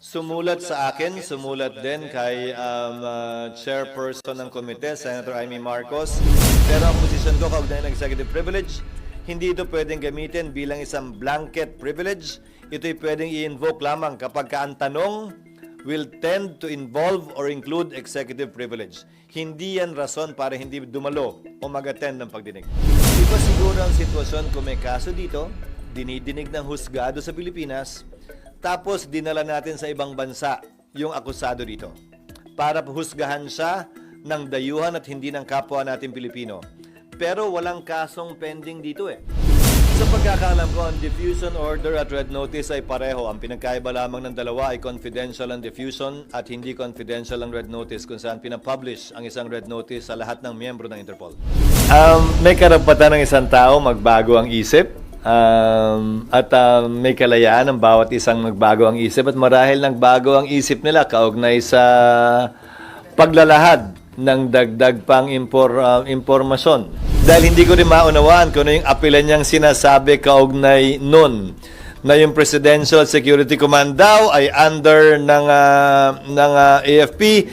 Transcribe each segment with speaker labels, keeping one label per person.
Speaker 1: Sumulat sa akin, sumulat din kay um, uh, chairperson ng komite, Senator Amy Marcos. Pero ang posisyon ko kaugnay ng executive privilege, hindi ito pwedeng gamitin bilang isang blanket privilege. Ito'y pwedeng i-invoke lamang kapag ka ang tanong will tend to involve or include executive privilege. Hindi yan rason para hindi dumalo o mag-attend ng pagdinig. Iba siguro ang sitwasyon kung may kaso dito, dinidinig ng husgado sa Pilipinas, tapos dinala natin sa ibang bansa yung akusado dito para husgahan siya ng dayuhan at hindi ng kapwa natin Pilipino. Pero walang kasong pending dito eh. Sa pagkakaalam ko, ang diffusion order at red notice ay pareho. Ang pinagkaiba lamang ng dalawa ay confidential ang diffusion at hindi confidential ang red notice kung saan pinapublish ang isang red notice sa lahat ng miyembro ng Interpol. Um, may karapatan ng isang tao magbago ang isip um, at um, may kalayaan ng bawat isang magbago ang isip at marahil nagbago ang isip nila kaugnay sa paglalahad ng dagdag pang impor, uh, impormasyon. Dahil hindi ko rin maunawaan kung ano yung apilan niyang sinasabi kaugnay nun na yung Presidential Security Command daw ay under ng, ah, ng ah, AFP.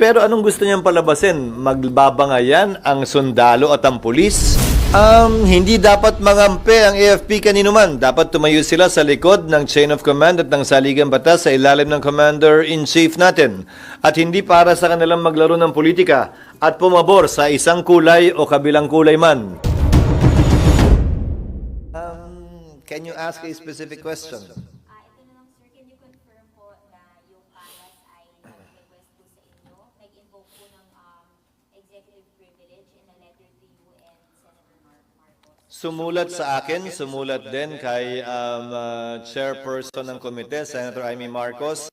Speaker 1: Pero anong gusto niyang palabasin? Magbabangayan ang sundalo at ang pulis? Um, hindi dapat mangampi ang AFP kanino man. Dapat tumayo sila sa likod ng chain of command at ng saligang batas sa ilalim ng commander-in-chief natin. At hindi para sa kanilang maglaro ng politika at pumabor sa isang kulay o kabilang kulay man. Um, can you ask a specific question? Sumulat sa akin, sumulat din kay um, uh, chairperson ng komite, Senator Amy Marcos.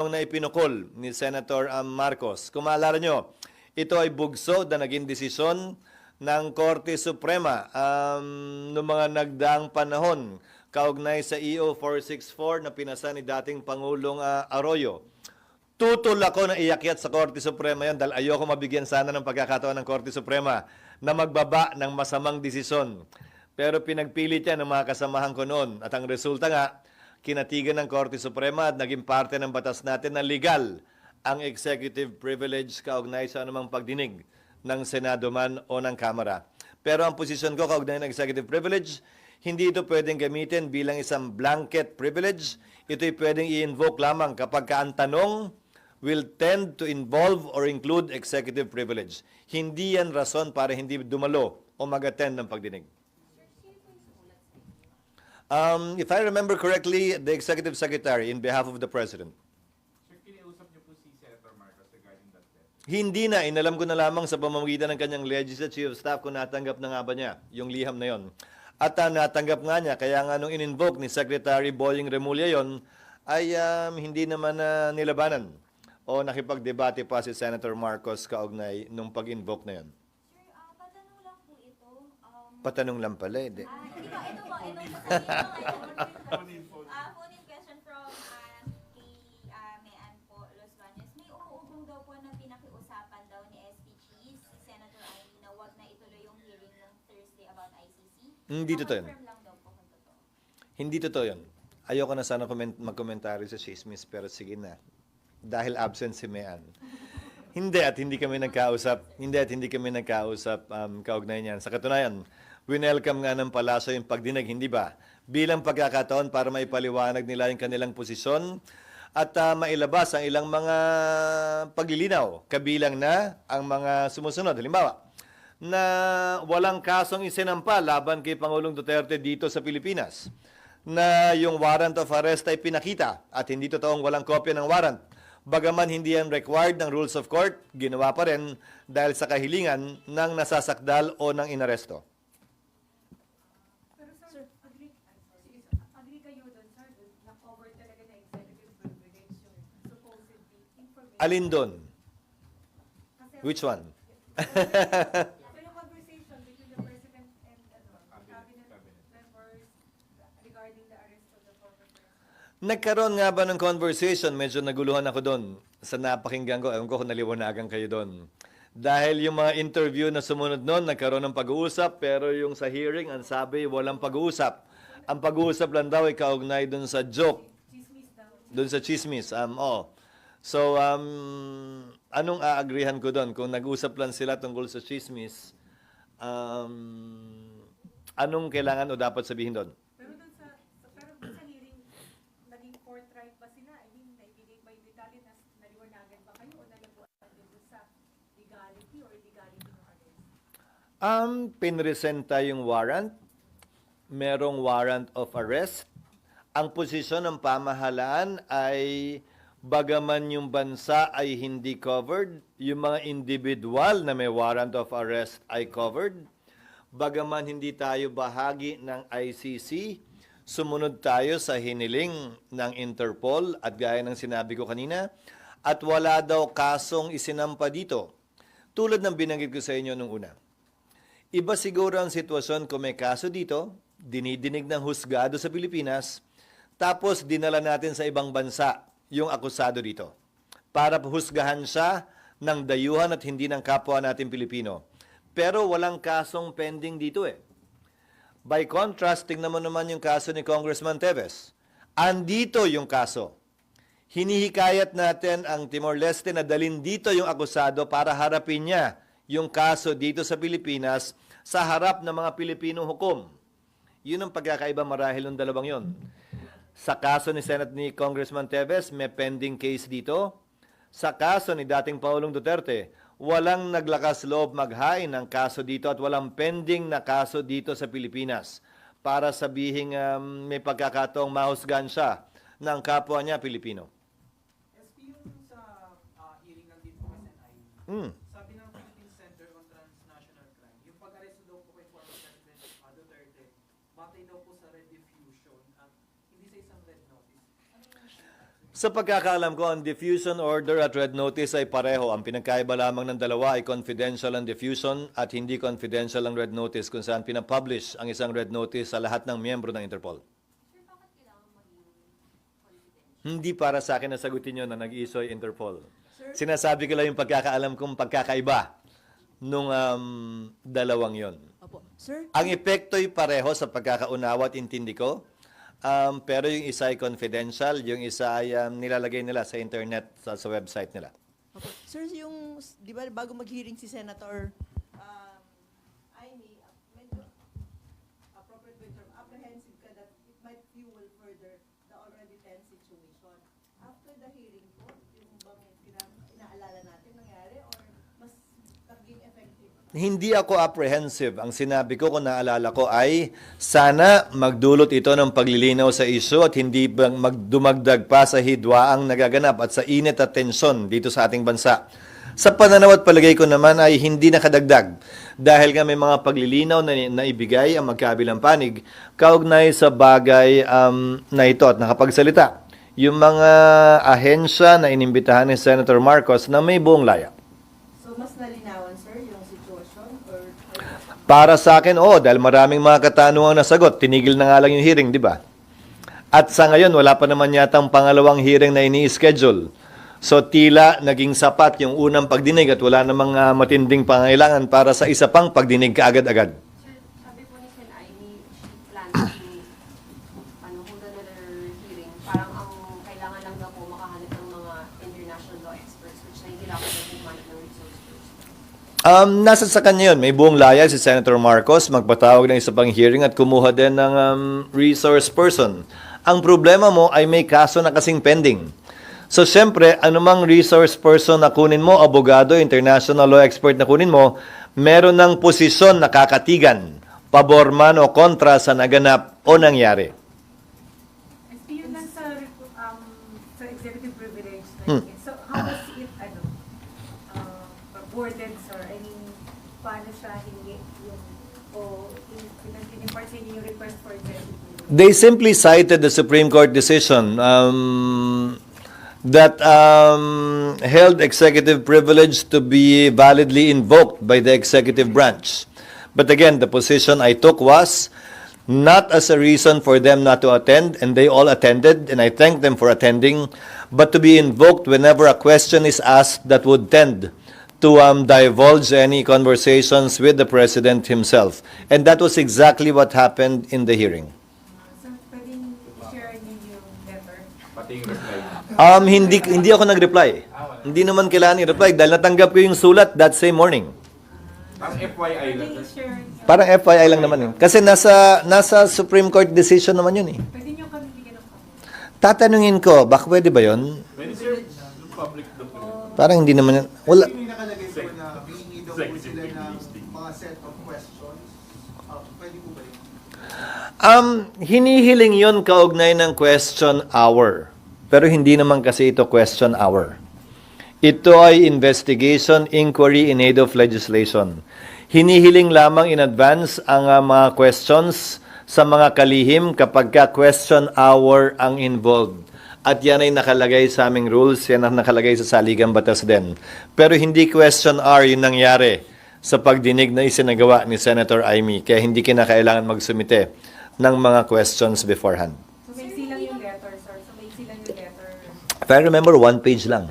Speaker 1: Ang naipinukol ni Senator um, Marcos. Kung nyo, ito ay bugso na naging desisyon ng Korte Suprema um, noong mga nagdaang panahon kaugnay sa EO 464 na pinasa ni dating Pangulong uh, Arroyo. Tutol ako na iyakyat sa Korte Suprema yan dahil ayoko mabigyan sana ng pagkakataon ng Korte Suprema na magbaba ng masamang desisyon. Pero pinagpilit yan ng mga kasamahan ko noon. At ang resulta nga, kinatigan ng Korte Suprema at naging parte ng batas natin na legal ang executive privilege kaugnay sa anumang pagdinig ng Senado man o ng Kamara. Pero ang posisyon ko kaugnay ng executive privilege, hindi ito pwedeng gamitin bilang isang blanket privilege. Ito'y pwedeng i-invoke lamang kapag ka ang tanong will tend to involve or include executive privilege. Hindi yan rason para hindi dumalo o mag-attend ng pagdinig. Um, if I remember correctly, the executive secretary in behalf of the president.
Speaker 2: Sir, kiniusap niyo po si Senator Marcos regarding that letter.
Speaker 1: Hindi na, inalam ko na lamang sa pamamagitan ng kanyang legislative staff kung natanggap na nga ba niya yung liham na yon. At ah, natanggap nga niya, kaya nga nung in-invoke ni Secretary Boying Remulla yon, ay um, hindi naman na nilabanan o nakipagdebate pa si Senator Marcos kaugnay nung pag-invoke na.
Speaker 3: Sir, ah, patanong lang po ito. Um,
Speaker 1: Patanong lang pala, hindi.
Speaker 3: ah, hindi ba, ito ba, ito ba, Ah, phone in question from ah, kay ah, Mayan po, Los Baños. May uuugong daw po na pinakiusapan daw ni SP Cheese, si Senator Amy, na wag na ituloy yung hearing ng Thursday about ICC.
Speaker 1: Hindi totoo yun.
Speaker 3: Na-confirm lang daw po kung totoo.
Speaker 1: Hindi totoo yun. Ayoko na sana comment, magkomentaryo sa chismis, pero sige na. Dahil absent si Mean. Hindi at hindi kami nagkausap. Hindi at hindi kami nagkausap um, kaugnay niyan. Sa katunayan, winelcome nga ng palasyo yung pagdinig, hindi ba? Bilang pagkakataon para maipaliwanag nila yung kanilang posisyon at ah, mailabas ang ilang mga paglilinaw. Kabilang na ang mga sumusunod. Halimbawa, na walang kasong isinampa laban kay Pangulong Duterte dito sa Pilipinas. Na yung warrant of arrest ay pinakita at hindi totoong walang kopya ng warrant. Bagaman hindi yan required ng rules of court, ginawa pa rin dahil sa kahilingan ng nasasakdal o ng inaresto.
Speaker 4: Pero sir, agree, ay, sorry, sige, sir. agree kayo doon, sir, doon, na-cover talaga na executive privilege yung supposedly information.
Speaker 1: Alin doon?
Speaker 4: Kasi,
Speaker 1: Which one?
Speaker 4: so yung conversation between the president and ano, cabinet, members regarding the arrest of the former president.
Speaker 1: Nagkaroon nga ba ng conversation? Medyo naguluhan ako doon sa napakinggan ko. Ewan ko kung naliwanagan kayo doon. Dahil yung mga interview na sumunod noon, nagkaroon ng pag-uusap, pero yung sa hearing, ang sabi, walang pag-uusap. Ang pag-uusap lang daw ay kaugnay doon sa joke. Doon sa chismis. Um, oh. So, um, anong aagrihan ko doon? Kung nag-usap lang sila tungkol sa chismis, um, anong kailangan o dapat sabihin doon?
Speaker 4: Pero dun sa, sa- pero dun sa hearing, naging forthright ba sila? I mean, naibigay ba yung detalye na naliwanagan ba kayo o nalabuan din dun sa legality or illegality ng arrest?
Speaker 1: Um, pinresenta yung warrant. Merong warrant of arrest. Ang posisyon ng pamahalaan ay bagaman yung bansa ay hindi covered, yung mga individual na may warrant of arrest ay covered. Bagaman hindi tayo bahagi ng ICC, sumunod tayo sa hiniling ng Interpol at gaya ng sinabi ko kanina, at wala daw kasong isinampa dito. Tulad ng binanggit ko sa inyo nung una. Iba siguro ang sitwasyon kung may kaso dito, dinidinig ng husgado sa Pilipinas, tapos dinala natin sa ibang bansa yung akusado dito para husgahan siya ng dayuhan at hindi ng kapwa natin Pilipino. Pero walang kasong pending dito eh. By contrast, tingnan mo naman yung kaso ni Congressman Teves. Andito yung kaso. Hinihikayat natin ang Timor-Leste na dalin dito yung akusado para harapin niya yung kaso dito sa Pilipinas sa harap ng mga Pilipinong hukom. Yun ang pagkakaiba marahil ng dalawang yon. Sa kaso ni Senate ni Congressman Teves, may pending case dito. Sa kaso ni dating Pangulong Duterte, walang naglakas loob maghain ng kaso dito at walang pending na kaso dito sa Pilipinas para sabihin um, may pagkakataong mahusgan siya ng kapwa niya Pilipino.
Speaker 5: SP yung sa ah, hearing ng dito sa SNI,
Speaker 1: Hmm.
Speaker 5: sabi ng Philippine Center on Transnational Crime, yung pag-aresto daw po kay former President ah, Duterte, batay daw po sa red diffusion at hindi sa isang red notice. Ano yung
Speaker 1: Sa pagkakaalam ko, ang diffusion order at red notice ay pareho. Ang pinagkaiba lamang ng dalawa ay confidential ang diffusion at hindi confidential ang red notice kung saan pinapublish ang isang red notice sa lahat ng miyembro ng Interpol. Hindi para sa akin na sagutin nyo na nag-iso ay Interpol. Sinasabi ko lang yung pagkakaalam kong pagkakaiba nung um, dalawang yon.
Speaker 6: Opo. Sir,
Speaker 1: Ang epekto'y pareho sa pagkakaunawa at intindi ko. Um, pero yung isa ay confidential, yung isa ay um, nilalagay nila sa internet, sa, sa website nila.
Speaker 6: opo. Sir, yung, di ba, bago mag-hearing si Senator um, Amy, uh, medyo appropriate ba yung term, apprehensive ka that it might fuel further the already tense situation. After the hearing po, yung bang ina- inaalala natin nangyari or mas naging effective?
Speaker 1: Hindi ako apprehensive. Ang sinabi ko kung naalala ko ay sana magdulot ito ng paglilinaw sa isyu at hindi magdumagdag pa sa hidwaang nagaganap at sa init at tensyon dito sa ating bansa. Sa pananaw at palagay ko naman ay hindi nakadagdag dahil nga may mga paglilinaw na, na ibigay ang magkabilang panig kaugnay sa bagay um, na ito at nakapagsalita. Yung mga ahensya na inimbitahan ni Senator Marcos na may buong laya.
Speaker 6: So, mas nalinawan, sir.
Speaker 1: Para sa akin, oo, dahil maraming mga katanungang nasagot. Tinigil na nga lang yung hearing, di ba? At sa ngayon, wala pa naman yatang pangalawang hearing na ini-schedule. So tila naging sapat yung unang pagdinig at wala namang ah, matinding pangailangan para sa isa pang pagdinig kaagad-agad.
Speaker 7: Sir, sabi po ni Sen Amy, she plans to, ano, hold another hearing. Parang ang kailangan lang daw po makahanap ng mga international law experts, which na hindi lang po pwede humanap ng resource person.
Speaker 1: Um, nasa sa kanya yun. May buong laya si Senator Marcos magpatawag ng isa pang hearing at kumuha din ng um, resource person. Ang problema mo ay may kaso na kasing pending. So, siyempre, anumang resource person na kunin mo, abogado, international law expert na kunin mo, meron ng posisyon na kakatigan, pabor man o kontra sa naganap o nangyari.
Speaker 4: SP yun lang sa, um, sa executive privilege
Speaker 1: Hmm.
Speaker 4: na yun. So, how was it, ano, uh, worded, sir? I mean, paano siya hindi yung, o in- yung request for privilege?
Speaker 1: They simply cited the Supreme Court decision um, that um, held executive privilege to be validly invoked by the executive branch. But again, the position I took was not as a reason for them not to attend, and they all attended, and I thank them for attending, but to be invoked whenever a question is asked that would tend to um, divulge any conversations with the President himself. And that was exactly what happened in the hearing. Um, hindi, hindi ako nag-reply. Hindi naman kailangan i-reply dahil natanggap ko yung sulat that same morning.
Speaker 2: Parang FYI lang.
Speaker 1: Parang FYI lang naman yun. Kasi nasa, nasa Supreme Court decision naman yun eh.
Speaker 4: pwede nyo kami bigyan ng.
Speaker 1: Tatanungin ko, baka pwede ba yun?
Speaker 2: Pwede sir, yung public document.
Speaker 1: Parang hindi naman yan. Wala.
Speaker 5: Yung nakalagay po na hihingi daw po
Speaker 2: Executive
Speaker 5: sila ng
Speaker 2: listing.
Speaker 5: mga set of questions. Ah, pwede po ba yun?
Speaker 1: Um, hinihiling yon kaugnay ng question hour. Pero hindi naman kasi ito question hour. Ito ay investigation, inquiry in aid of legislation. Hinihiling lamang in advance ang uh, mga questions sa mga kalihim kapag ka question hour ang involved. At yan ay nakalagay sa aming rules, yan ang nakalagay sa saligang batas din. Pero hindi question hour yung nangyari sa pagdinig na isinagawa ni Senator Amy, kaya hindi kinakailangan magsumite ng mga questions beforehand.
Speaker 4: So may silang yung letter, sir. So may silang yung letter.
Speaker 1: If I remember, one page lang.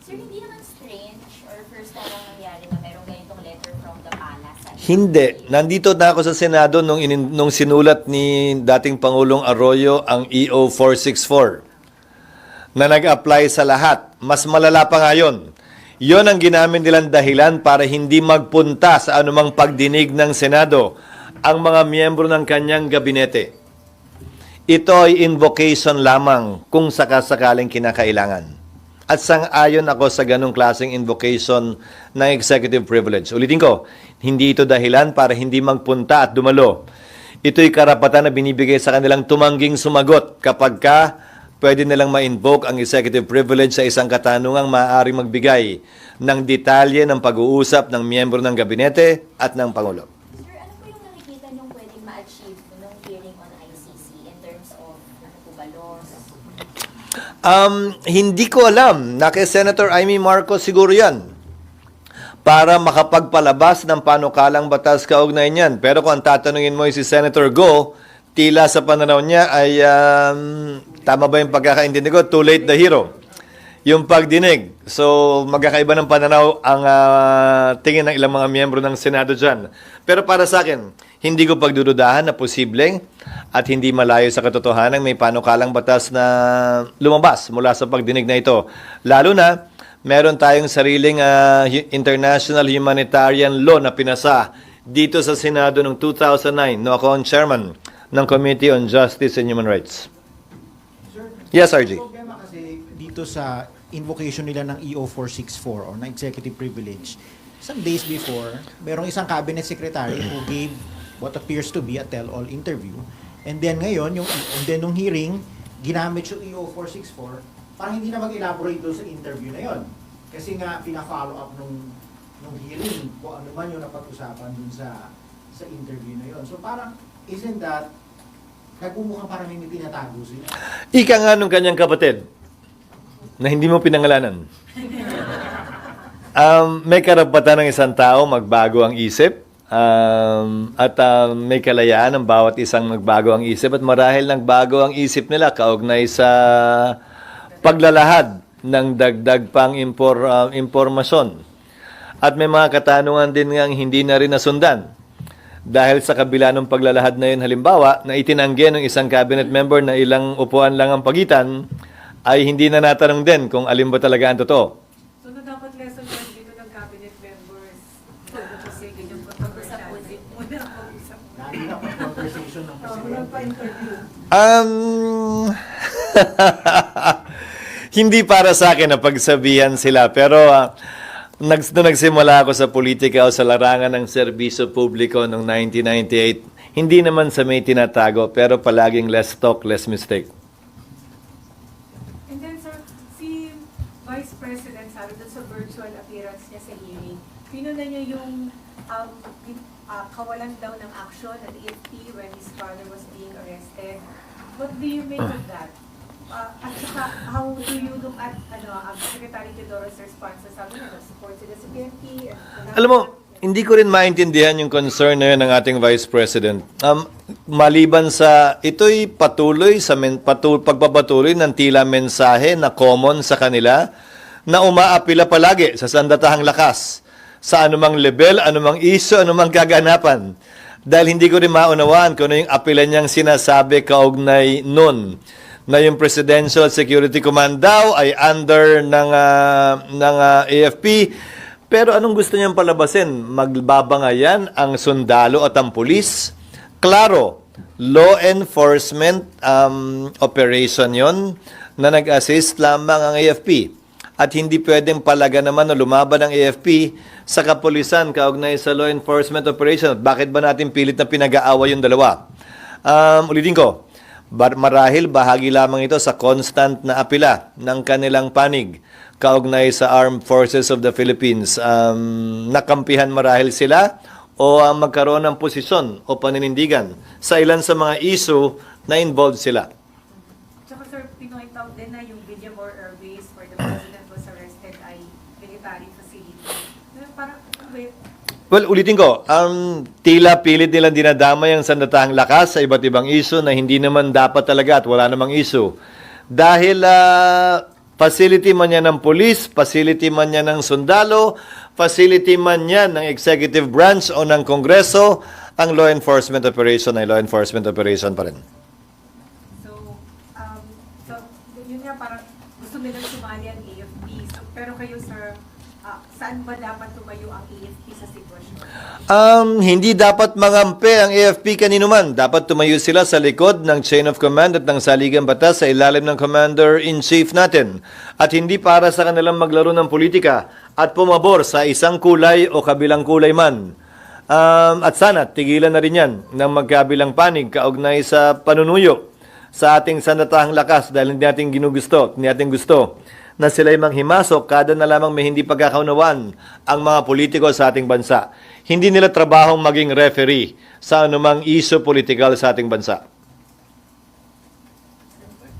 Speaker 3: Sir, hindi naman strange or first time nangyari na merong ganitong letter from the palace.
Speaker 1: Hindi. Nandito na ako sa Senado nung, inin, nung sinulat ni dating Pangulong Arroyo ang EO 464 na nag-apply sa lahat. Mas malala pa nga yun. Yun ang ginamit nilang dahilan para hindi magpunta sa anumang pagdinig ng Senado ang mga miyembro ng kanyang gabinete. Ito ay invocation lamang kung sakasakaling kinakailangan. At sang-ayon ako sa ganong klaseng invocation ng executive privilege. Ulitin ko, hindi ito dahilan para hindi magpunta at dumalo. Ito'y karapatan na binibigay sa kanilang tumangging sumagot kapag ka pwede nilang ma-invoke ang executive privilege sa isang katanungang maaaring magbigay ng detalye ng pag-uusap ng miyembro ng gabinete at ng Pangulo.
Speaker 3: Sir, ano po yung nakikita niyong pwedeng ma-achieve nung hearing on ICC in terms of ano po ba, laws?
Speaker 1: Um, hindi ko alam. Na kay Senator Amy Marcos siguro yan. Para makapagpalabas ng panukalang batas kaugnay niyan. Pero kung ang tatanungin mo si Senator Go, tila sa pananaw niya ay, um, tama ba yung pagkakaintindi ko? Too late the hero. Yung pagdinig. So, magkakaiba ng pananaw ang ah, tingin ng ilang mga miyembro ng Senado dyan. Pero para sa akin, hindi ko pagdududahan na posibleng at hindi malayo sa katotohanan may panukalang batas na lumabas mula sa pagdinig na ito. Lalo na, meron tayong sariling hu- international humanitarian law na pinasa dito sa Senado noong 2009 no ako ang chairman ng Committee on Justice and Human Rights.
Speaker 8: Sir,
Speaker 1: Yes, RG.
Speaker 8: problema kasi dito sa invocation nila ng EO 464 or na executive privilege, some days before, merong isang cabinet secretary who gave what appears to be a tell-all interview. And then ngayon, yung, and then nung hearing, ginamit yung EO 464, parang hindi na mag-elaborate doon sa interview na yon. Kasi nga, pina-follow up nung, nung hearing, kung ano man yung napag-usapan dun sa sa interview na yon. So parang, isn't that, nagmumukhang parang may tinatago sila.
Speaker 1: Ika nga nung kanyang kapatid na hindi mo pinangalanan. Um, may karapatan ng isang tao magbago ang isip um, at um, may kalayaan ng bawat isang magbago ang isip at marahil nagbago ang isip nila kaugnay sa paglalahad ng dagdag pang impor, um, impormasyon. At may mga katanungan din nga hindi na rin nasundan. Dahil sa kabila ng paglalahad na yun, halimbawa, na itinanggi ng isang cabinet member na ilang upuan lang ang pagitan, ay hindi na natanong din kung alin ba talaga ang totoo.
Speaker 4: So na dapat lesson learned dito ng cabinet members. So, kasi ganyan controversial. Muna ang pag-usap.
Speaker 8: Lalo na pag conversation ng presidente.
Speaker 1: Um, hindi para sa akin na pagsabihan sila, pero uh, nag, nung nagsimula ako sa politika o sa larangan ng serbisyo publiko noong 1998, hindi naman sa may tinatago, pero palaging less talk, less mistake.
Speaker 4: And then, sir, si Vice President, sabi doon sa virtual appearance niya sa hearing, pinuna niya yung kawalan daw ng action at AFP when his father was being arrested. What do you make of that? Ah, at saka, how do you look at ano, ang Secretary Teodoro's response sa sabi niya, support sila sa PNP?
Speaker 1: Alam mo, hindi ko rin maintindihan yung concern na yun ng ating Vice President. Um, maliban sa, ito'y patuloy sa men, patul, pagpapatuloy ng tila mensahe na common sa kanila na umaapila palagi sa sandatahang lakas sa anumang level, anumang iso, anumang kaganapan. Dahil hindi ko rin maunawaan kung ano yung apila niyang sinasabi kaugnay nun na yung Presidential Security Command daw ay under ng, ah, ng ah, AFP. Pero anong gusto niyang palabasin? Magbabangayan ang sundalo at ang pulis? Klaro, law enforcement um, operation yon na nag-assist lamang ang AFP. At hindi pwedeng palaga naman o lumaban ang AFP sa kapulisan kaugnay sa law enforcement operation. At bakit ba natin pilit na pinag-aaway yung dalawa? Um, ulitin ko, marahil bahagi lamang ito sa constant na apila ng kanilang panig kaugnay sa Armed Forces of the Philippines. Um, nakampihan marahil sila o uh, magkaroon ng posisyon o paninindigan sa ilan sa mga issue na involved sila. Well, ulitin ko, ang tila pilit nilang dinadamay ang sandatahang lakas sa iba't ibang issue na hindi naman dapat talaga at wala namang issue. Dahil ah, facility man yan ng police, facility man yan ng sundalo, facility man yan ng executive branch o ng kongreso, ang law enforcement operation ay law enforcement operation pa rin.
Speaker 4: So, um, so, yun nga parang gusto nilang sumali ang AFP. Pero kayo sir, ah, saan ba dapat tumayo ang?
Speaker 1: Um, hindi dapat mangampi ang AFP kanino man. Dapat tumayo sila sa likod ng chain of command at ng saligang batas sa ilalim ng commander-in-chief natin. At hindi para sa kanilang maglaro ng politika at pumabor sa isang kulay o kabilang kulay man. Um, at sana, tigilan na rin yan ng magkabilang panig kaugnay sa panunuyo sa ating sandatahang lakas dahil hindi natin ginugusto, hindi natin gusto na sila'y manghimasok kada na lamang may hindi pagkakaunawan ang mga politiko sa ating bansa. Hindi nila trabahong maging referee sa anumang issue political sa ating bansa.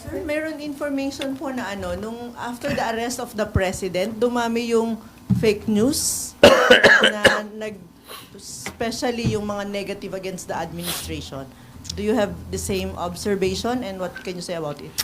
Speaker 6: Sir, meron information po na ano, nung after the arrest of the president, dumami yung fake news na nag, especially yung mga negative against the administration. Do you have the same observation and what can you say about it?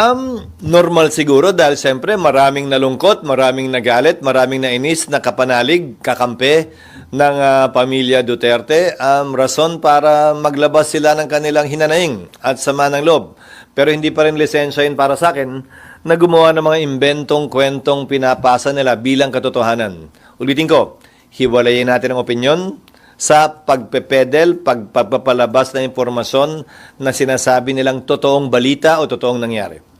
Speaker 1: Um, normal siguro dahil siyempre maraming nalungkot, maraming nagalit, maraming nainis, nakapanalig, kakampi ng ah, pamilya Duterte. Um, rason para maglabas sila ng kanilang hinanaing at sama ng loob. Pero hindi pa rin lisensya yun para sa akin na gumawa ng mga imbentong kwentong pinapasa nila bilang katotohanan. Ulitin ko, hiwalayin natin ang opinyon sa pagpepedel, pag, pagpapalabas ng impormasyon na sinasabi nilang totoong balita o totoong nangyari.